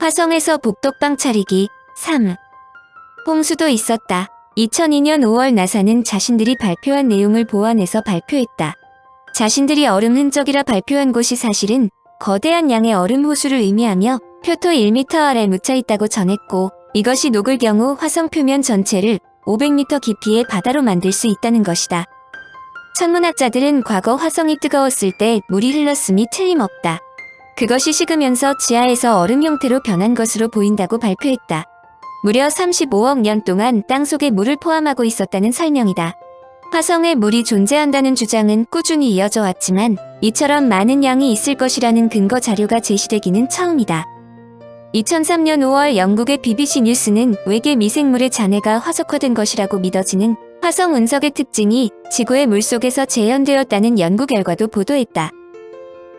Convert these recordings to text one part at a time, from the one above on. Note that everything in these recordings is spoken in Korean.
화성에서 복덕방 차리기 3. 홍수도 있었다. 2002년 5월 나사는 자신들이 발표한 내용을 보완해서 발표했다. 자신들이 얼음 흔적이라 발표한 곳이 사실은 거대한 양의 얼음 호수를 의미하며 표토 1m 아래 묻혀 있다고 전했고 이것이 녹을 경우 화성 표면 전체를 500m 깊이의 바다로 만들 수 있다는 것이다. 천문학자들은 과거 화성이 뜨거웠을 때 물이 흘렀음이 틀림없다. 그것이 식으면서 지하에서 얼음 형태로 변한 것으로 보인다고 발표했다. 무려 35억 년 동안 땅 속에 물을 포함하고 있었다는 설명이다. 화성에 물이 존재한다는 주장은 꾸준히 이어져 왔지만 이처럼 많은 양이 있을 것이라는 근거 자료가 제시되기는 처음이다. 2003년 5월 영국의 BBC 뉴스는 외계 미생물의 잔해가 화석화된 것이라고 믿어지는 화성 운석의 특징이 지구의 물속에서 재현되었다는 연구 결과도 보도했다.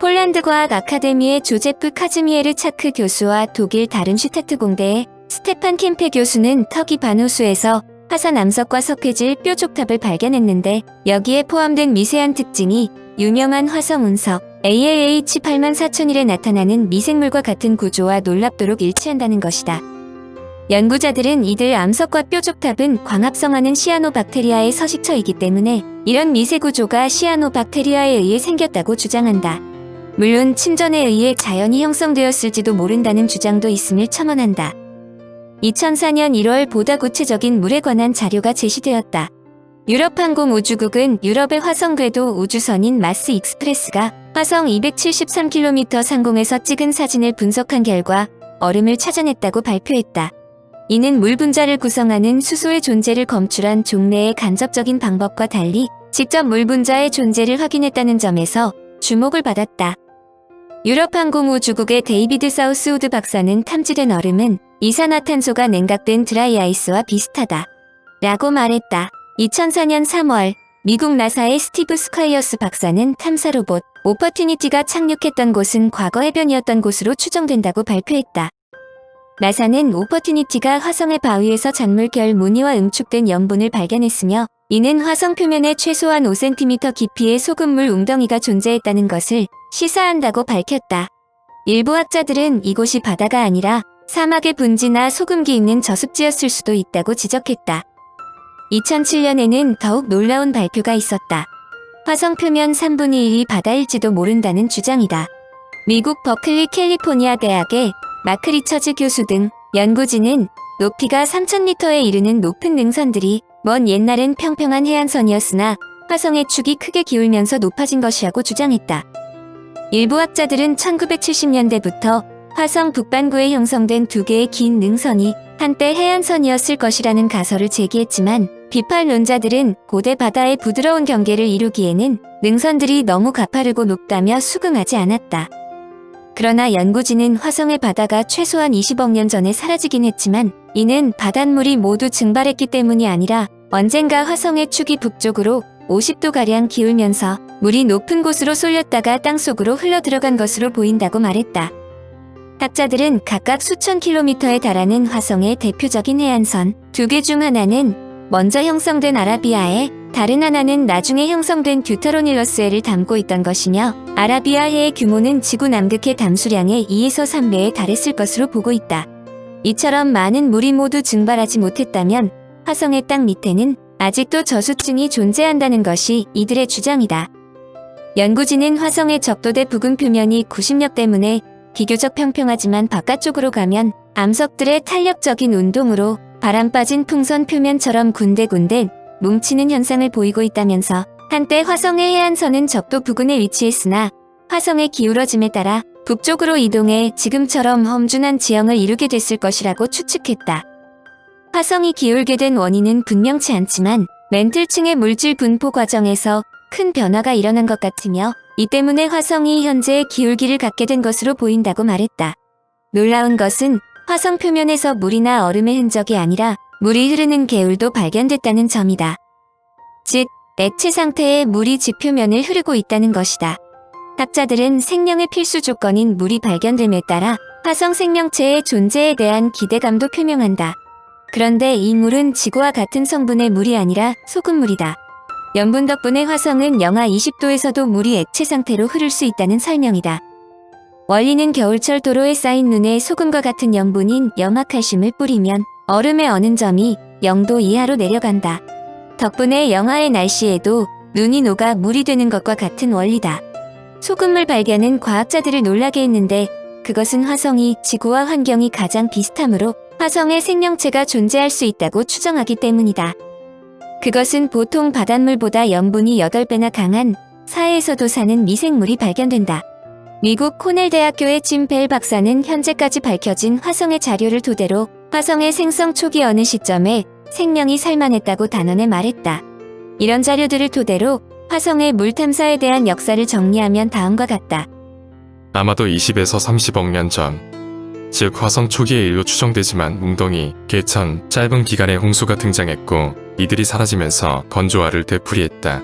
폴란드 과학 아카데미의 조제프 카즈미에르 차크 교수와 독일 다른 슈타트 공대의 스테판 캠페 교수는 터키 반호수에서 화산 암석과 석회질 뾰족탑을 발견했는데 여기에 포함된 미세한 특징이 유명한 화성 운석 ALH 84001에 나타나는 미생물과 같은 구조와 놀랍도록 일치한다는 것이다. 연구자들은 이들 암석과 뾰족탑은 광합성하는 시아노박테리아의 서식처이기 때문에 이런 미세 구조가 시아노박테리아에 의해 생겼다고 주장한다. 물론 침전에 의해 자연이 형성되었을지도 모른다는 주장도 있음을 첨언한다. 2004년 1월 보다 구체적인 물에 관한 자료가 제시되었다. 유럽항공우주국은 유럽의 화성 궤도 우주선인 마스 익스프레스가 화성 273km 상공에서 찍은 사진을 분석한 결과 얼음을 찾아냈다고 발표했다. 이는 물 분자를 구성하는 수소의 존재를 검출한 종래의 간접적인 방법과 달리 직접 물 분자의 존재를 확인했다는 점에서 주목을 받았다. 유럽 항공우주국의 데이비드 사우스우드 박사는 탐지된 얼음은 이산화탄소가 냉각된 드라이 아이스와 비슷하다. 라고 말했다. 2004년 3월 미국 나사의 스티브 스콰이어스 박사는 탐사 로봇 오퍼튜니티가 착륙했던 곳은 과거 해변이었던 곳으로 추정된다고 발표했다. 나사는 오퍼튜니티가 화성의 바위에서 잔물결 무늬와 응축된 염분을 발견했으며 이는 화성 표면에 최소한 5cm 깊이의 소금물 웅덩이가 존재했다는 것을 시사한다고 밝혔다. 일부 학자들은 이곳이 바다가 아니라 사막의 분지나 소금기 있는 저습지였을 수도 있다고 지적했다. 2007년에는 더욱 놀라운 발표가 있었다. 화성 표면 3분의 1이 바다일지도 모른다는 주장이다. 미국 버클리 캘리포니아 대학의 마크 리처즈 교수 등 연구진은 높이가 3,000m에 이르는 높은 능선들이 먼 옛날엔 평평한 해안선이었으나 화성의 축이 크게 기울면서 높아진 것이라고 주장했다. 일부 학자들은 1970년대부터 화성 북반구에 형성된 두 개의 긴 능선이 한때 해안선이었을 것이라는 가설을 제기했지만 비판론자들은 고대 바다의 부드러운 경계를 이루기에는 능선들이 너무 가파르고 높다며 수긍하지 않았다. 그러나 연구진은 화성의 바다가 최소한 20억 년 전에 사라지긴 했지만 이는 바닷물이 모두 증발했기 때문이 아니라 언젠가 화성의 축이 북쪽으로 50도가량 기울면서 물이 높은 곳으로 쏠렸다가 땅속으로 흘러들어간 것으로 보인다고 말했다. 학자들은 각각 수천 킬로미터에 달하는 화성의 대표적인 해안선 두 개 중 하나는 먼저 형성된 아라비아해 다른 하나는 나중에 형성된 듀터로닐러스해를 담고 있던 것이며 아라비아해의 규모는 지구 남극해 담수량의 2에서 3배에 달했을 것으로 보고 있다. 이처럼 많은 물이 모두 증발하지 못했다면 화성의 땅 밑에는 아직도 저수층이 존재한다는 것이 이들의 주장이다. 연구진은 화성의 적도대 부근 표면이 90력 때문에 비교적 평평하지만 바깥쪽으로 가면 암석들의 탄력적인 운동으로 바람 빠진 풍선 표면처럼 군데군데 뭉치는 현상을 보이고 있다면서 한때 화성의 해안선은 적도 부근에 위치했으나 화성의 기울어짐에 따라 북쪽으로 이동해 지금처럼 험준한 지형을 이루게 됐을 것이라고 추측했다. 화성이 기울게 된 원인은 분명치 않지만 멘틀층의 물질 분포 과정에서 큰 변화가 일어난 것 같으며 이 때문에 화성이 현재 기울기를 갖게 된 것으로 보인다고 말했다. 놀라운 것은 화성 표면에서 물이나 얼음의 흔적이 아니라 물이 흐르는 개울도 발견됐다는 점이다. 즉, 액체 상태의 물이 지표면을 흐르고 있다는 것이다. 학자들은 생명의 필수 조건인 물이 발견됨에 따라 화성 생명체의 존재에 대한 기대감도 표명한다. 그런데 이 물은 지구와 같은 성분의 물이 아니라 소금물이다. 염분 덕분에 화성은 영하 20도에서도 물이 액체 상태로 흐를 수 있다는 설명이다. 원리는 겨울철 도로에 쌓인 눈에 소금과 같은 염분인 염화칼슘을 뿌리면 얼음의 어는 점이 0도 이하로 내려간다. 덕분에 영하의 날씨에도 눈이 녹아 물이 되는 것과 같은 원리다. 소금물 발견은 과학자들을 놀라게 했는데 그것은 화성이 지구와 환경이 가장 비슷하므로 화성에 생명체가 존재할 수 있다고 추정하기 때문이다. 그것은 보통 바닷물보다 염분이 8배나 강한 사해에서도 사는 미생물이 발견된다. 미국 코넬 대학교의 짐 벨 박사는 현재까지 밝혀진 화성의 자료를 토대로 화성의 생성 초기 어느 시점에 생명이 살만했다고 단언해 말했다. 이런 자료들을 토대로 화성의 물 탐사에 대한 역사를 정리하면 다음과 같다. 아마도 20에서 30억 년 전. 즉 화성 초기의 일로 추정되지만 웅덩이, 개천, 짧은 기간에 홍수가 등장했고 이들이 사라지면서 건조화를 되풀이했다.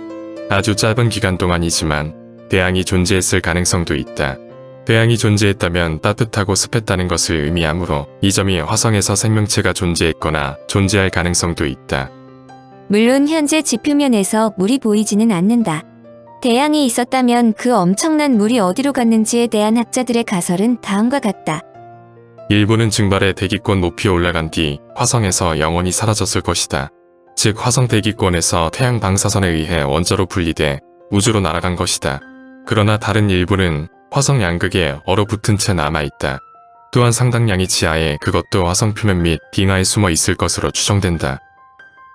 아주 짧은 기간 동안이지만 대양이 존재했을 가능성도 있다. 대양이 존재했다면 따뜻하고 습했다는 것을 의미하므로 이 점이 화성에서 생명체가 존재했거나 존재할 가능성도 있다. 물론 현재 지표면에서 물이 보이지는 않는다. 대양이 있었다면 그 엄청난 물이 어디로 갔는지에 대한 학자들의 가설은 다음과 같다. 일부는 증발해 대기권 높이 올라간 뒤 화성에서 영원히 사라졌을 것이다. 즉 화성 대기권에서 태양 방사선에 의해 원자로 분리돼 우주로 날아간 것이다. 그러나 다른 일부는 화성 양극에 얼어붙은 채 남아있다. 또한 상당량이 지하에 그것도 화성 표면 및 빙하에 숨어 있을 것으로 추정된다.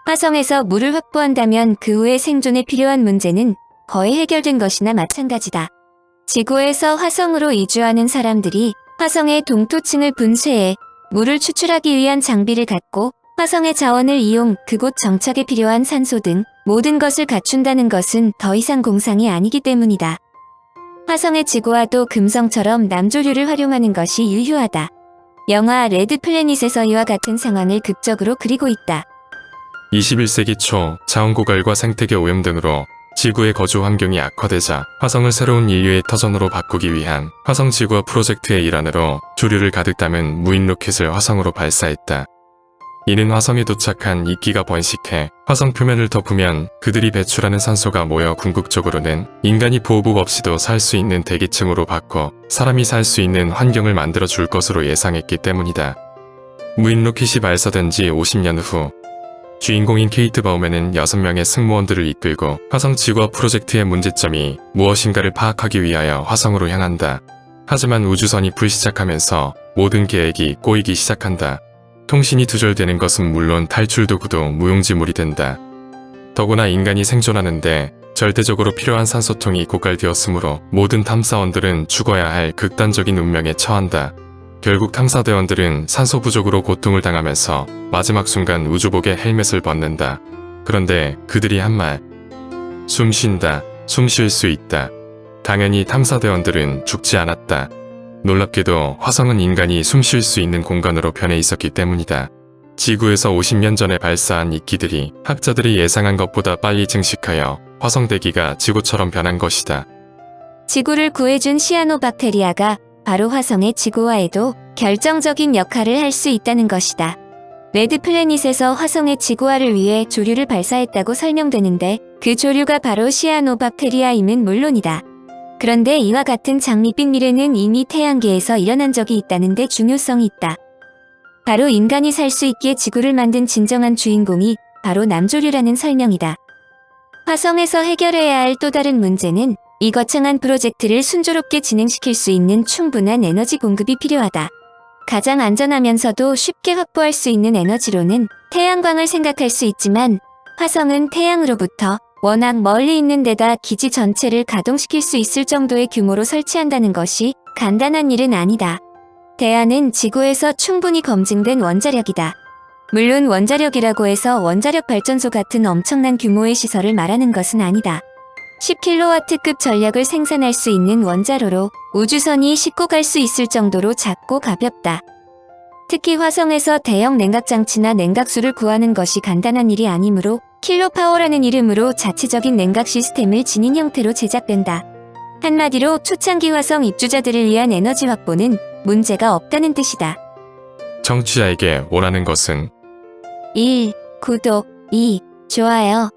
화성에서 물을 확보한다면 그 후에 생존에 필요한 문제는 거의 해결된 것이나 마찬가지다. 지구에서 화성으로 이주하는 사람들이 화성의 동토층을 분쇄해 물을 추출하기 위한 장비를 갖고 화성의 자원을 이용 그곳 정착에 필요한 산소 등 모든 것을 갖춘다는 것은 더 이상 공상이 아니기 때문이다. 화성의 지구와도 금성처럼 남조류를 활용하는 것이 유효하다. 영화 레드 플래닛에서 이와 같은 상황을 극적으로 그리고 있다. 21세기 초 자원 고갈과 생태계 오염 등으로 지구의 거주 환경이 악화되자 화성을 새로운 인류의 터전으로 바꾸기 위한 화성 지구화 프로젝트의 일환으로 조류를 가득 담은 무인 로켓을 화성으로 발사했다. 이는 화성에 도착한 이끼가 번식해 화성 표면을 덮으면 그들이 배출하는 산소가 모여 궁극적으로는 인간이 보호복 없이도 살 수 있는 대기층으로 바꿔 사람이 살 수 있는 환경을 만들어 줄 것으로 예상했기 때문이다. 무인 로켓이 발사된 지 50년 후 주인공인 케이트 바우맨은 6명의 승무원들을 이끌고 화성 지구화 프로젝트의 문제점이 무엇인가를 파악하기 위하여 화성으로 향한다. 하지만 우주선이 불시착하면서 모든 계획이 꼬이기 시작한다. 통신이 두절되는 것은 물론 탈출 도구도 무용지물이 된다. 더구나 인간이 생존하는데 절대적으로 필요한 산소통이 고갈되었으므로 모든 탐사원들은 죽어야 할 극단적인 운명에 처한다. 결국 탐사대원들은 산소 부족으로 고통을 당하면서 마지막 순간 우주복에 헬멧을 벗는다. 그런데 그들이 한 말. 숨 쉰다. 숨 쉴 수 있다. 당연히 탐사대원들은 죽지 않았다. 놀랍게도 화성은 인간이 숨 쉴 수 있는 공간으로 변해 있었기 때문이다. 지구에서 50년 전에 발사한 이끼들이 학자들이 예상한 것보다 빨리 증식하여 화성 대기가 지구처럼 변한 것이다. 지구를 구해준 시아노박테리아가 바로 화성의 지구화에도 결정적인 역할을 할 수 있다는 것이다. 레드 플래닛에서 화성의 지구화를 위해 조류를 발사했다고 설명되는데 그 조류가 바로 시아노박테리아임은 물론이다. 그런데 이와 같은 장밋빛 미래는 이미 태양계에서 일어난 적이 있다는 데 중요성이 있다. 바로 인간이 살 수 있기에 지구를 만든 진정한 주인공이 바로 남조류라는 설명이다. 화성에서 해결해야 할 또 다른 문제는 이 거창한 프로젝트를 순조롭게 진행시킬 수 있는 충분한 에너지 공급이 필요하다. 가장 안전하면서도 쉽게 확보할 수 있는 에너지로는 태양광을 생각할 수 있지만 화성은 태양으로부터 워낙 멀리 있는 데다 기지 전체를 가동시킬 수 있을 정도의 규모로 설치한다는 것이 간단한 일은 아니다. 대안은 지구에서 충분히 검증된 원자력이다. 물론 원자력이라고 해서 원자력 발전소 같은 엄청난 규모의 시설을 말하는 것은 아니다. 10kW급 전력을 생산할 수 있는 원자로로 우주선이 싣고 갈 수 있을 정도로 작고 가볍다. 특히 화성에서 대형 냉각장치나 냉각수를 구하는 것이 간단한 일이 아니므로 킬로파워라는 이름으로 자체적인 냉각 시스템을 지닌 형태로 제작된다. 한마디로 초창기 화성 입주자들을 위한 에너지 확보는 문제가 없다는 뜻이다. 청취자에게 원하는 것은 1. 구독 2. 좋아요